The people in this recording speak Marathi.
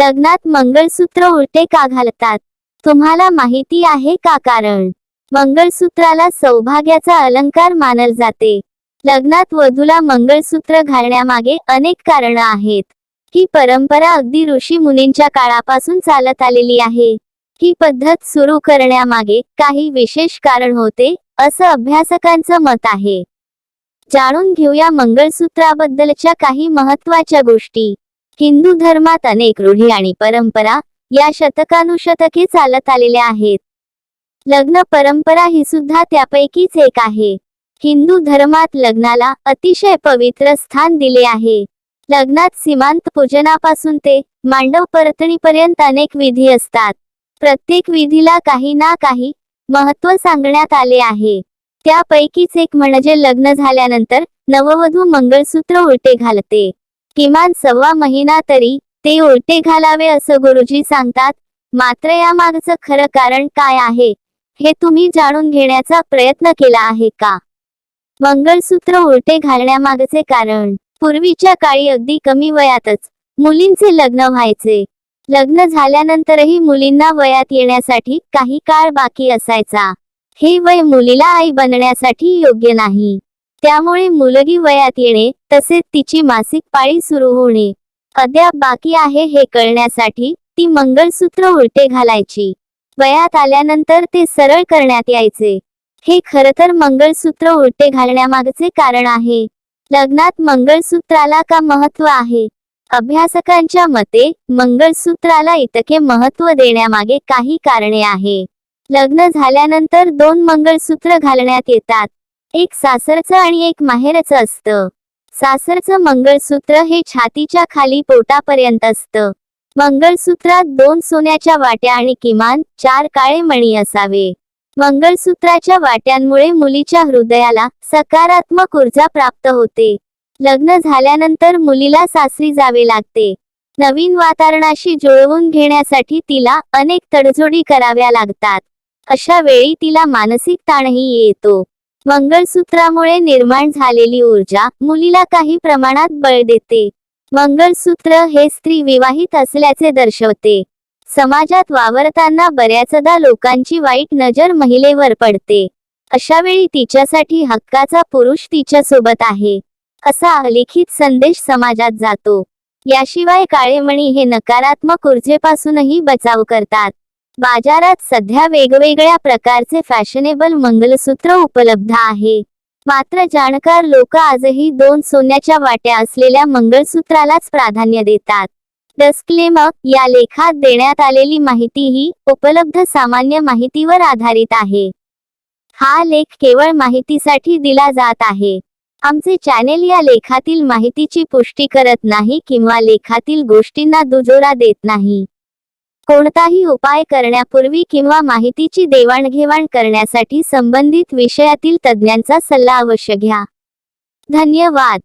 लग्नात मंगळसूत्र उलटे का घालतात? तुम्हाला माहिती आहे का कारण? मंगळसूत्राला सौभाग्याचा अलंकार मानल जाते. लग्नात वधूला मंगळसूत्र घालण्यामागे अनेक कारण आहेत. ही परंपरा अगदी ऋषी मुनींच्या काळापासून चालत आलेली आहे. ही पद्धत सुरू करण्यामागे काही विशेष कारण होते असं अभ्यासकांचं मत आहे. जाणून घेऊया मंगळसूत्राबद्दलच्या काही महत्त्वाच्या गोष्टी. हिंदू धर्मात अनेक रूढी आणि परंपरा या शतकानुशतके चालत आलेल्या आहेत. लग्न परंपरा ही सुद्धा त्यापैकीच एक आहे. हिंदू धर्मात लग्नाला अतिशय पवित्र स्थान दिले आहे. लग्नात सीमांत पूजनापासून ते मांडव परतणीपर्यंत अनेक विधी असतात. प्रत्येक विधीला काही ना काही महत्त्व सांगण्यात आले आहे. त्यापैकीच एक म्हणजे लग्न झाल्यानंतर नववधू मंगळसूत्र उलटे घालते. किमान सव्वा महिना तरी ते उलटे घालावे असं गुरुजी सांगतात. मात्र यामागचं खरं कारण काय आहे हे तुम्ही जाणून घेण्याचा प्रयत्न केला आहे का? मंगळसूत्र उलटे घालण्यामागचे कारण. पूर्वीच्या काळी अगदी कमी वयातच मुलींचे लग्न व्हायचे. लग्न झाल्यानंतरही मुलींना वयात येण्यासाठी काही काळ बाकी असायचा. हे वय मुलीला आई बनण्यासाठी योग्य नाही. त्यामुळे मुलगी वयात येणे तसेच तिची मासिक पाळी सुरू होणे. अद्याप बाकी आहे हे कळण्यासाठी ती मंगळसूत्र उलटे घालायची. वयात आल्यानंतर ते सरळ करण्यात यायचे. हे खरं तर मंगळसूत्र उलटे घालण्यामागचे कारण आहे. लग्नात मंगळसूत्राला का महत्त्व आहे? अभ्यासकांच्या मते मंगळसूत्राला इतके महत्त्व देण्यामागे काही कारणे आहे. लग्न झाल्यानंतर दोन मंगळसूत्र घालण्यात येतात. एक सासरचं आणि एक माहेरचं असतं. सासरचं मंगळसूत्र हे छातीच्या खाली पोटापर्यंत असतं. मंगळसूत्रात दोन सोन्याच्या वाट्या आणि किमान चार काळे मणी असावे. मंगळसूत्राच्या वाट्यांमुळे मुलीच्या हृदयाला सकारात्मक ऊर्जा प्राप्त होते. लग्न झाल्यानंतर मुलीला सासरी जावे लागते. नवीन वातावरणाशी जुळवून घेण्यासाठी तिला अनेक तडजोडी कराव्या लागतात. अशा वेळी तिला मानसिक ताणही येतो. मंगळसूत्रामुळे निर्माण झालेली ऊर्जा मुलीला काही प्रमाणात बळ देते. मंगळसूत्र हे स्त्री विवाहित असल्याचे दर्शवते. समाजात वावरताना बऱ्याचदा लोकांची वाईट नजर महिलेवर पडते. अशा वेळी तिच्यासाठी हक्काचा पुरुष तिच्या सोबत आहे. असा अलिखित संदेश समाजात जातो. याशिवाय काळेमणी हे नकारात्मक ऊर्जेपासूनही बचाव करतात. बाजारात सध्या वेगवेगळ्या प्रकारचे फॅशनेबल मंगलसूत्र उपलब्ध आहे. मात्र जाणकार लोक आजही दोन सोन्याच्या वाट्या असलेल्या मंगळसूत्रालाच प्राधान्य देतात. डिस्क्लेमर या लेखात देण्यात आलेली माहिती ही उपलब्ध सामान्य माहितीवर आधारित आहे. हा लेख केवळ माहितीसाठी दिला जात आहे. आमचे चॅनेल या लेखातील माहितीची पुष्टी करत नाही किंवा लेखातील गोष्टींना दुजोरा देत नाही. कोणताही उपाय करण्यापूर्वी किंवा माहितीची देवाणघेवाण करण्यासाठी संबंधित विषयातील तज्ज्ञांचा सल्ला अवश्य घ्या. धन्यवाद.